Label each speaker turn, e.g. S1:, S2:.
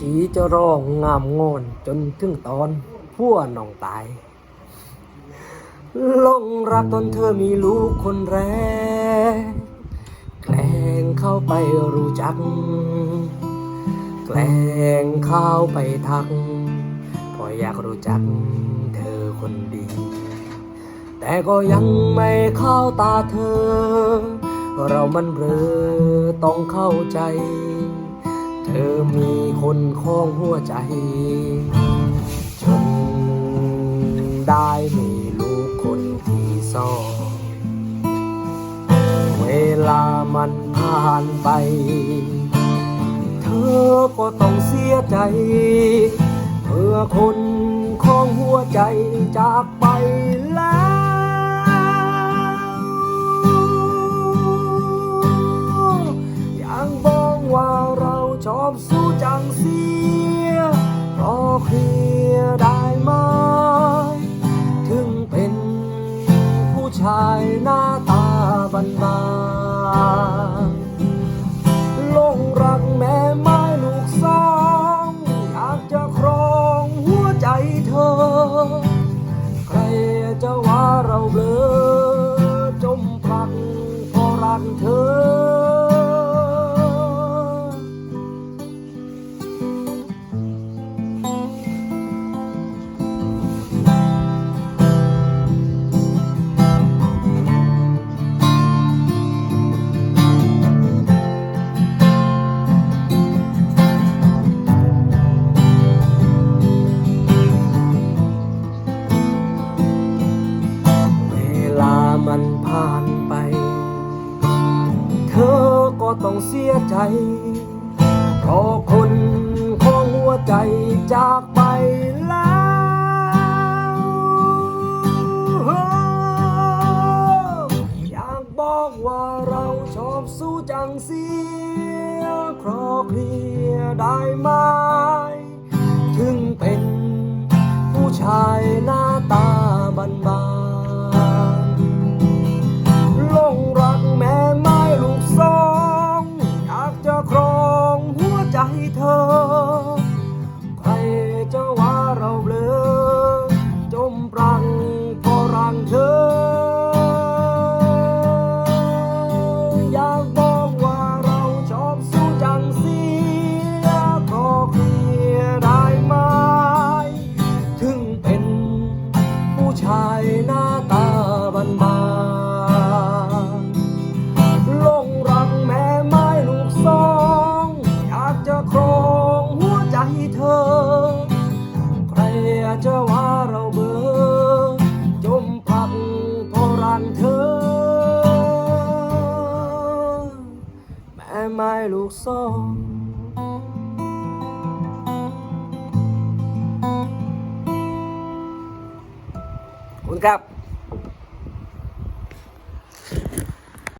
S1: ผีจะร้องงามงอนจนถึงตอนพัวน้องตายลงรักตอนเธอมีลูกคนแรก แกล้งเข้าไปรู้จัก แกล้งเข้าไปทัก พออยากรู้จักเธอคนดี แต่ก็ยังไม่เข้าตาเธอ เรามันเบลอต้องเข้าใจ เธอมีคนคล้องหัวใจ จนได้มีลูกคนที่สองเวลามันผ่านไป เธอก็ต้องเสียใจ เพื่อคนของหัวใจจากไป ลงรักแม่ไม้ลูกสองอยากจะครองหัวใจเธอ ใครจะว่าเราเบลอ มันผ่านไป เธอก็ต้องเสียใจ เพราะคนของหัวใจจากไปแล้วอยากบอกว่าเราชอบสู้จังเสียครอเคลียได้ไหม เธอ ใครจะว่าเราเบลอจมพักเพราะรังเธอ แม่ไม้ลูกสองขอบคุณครับ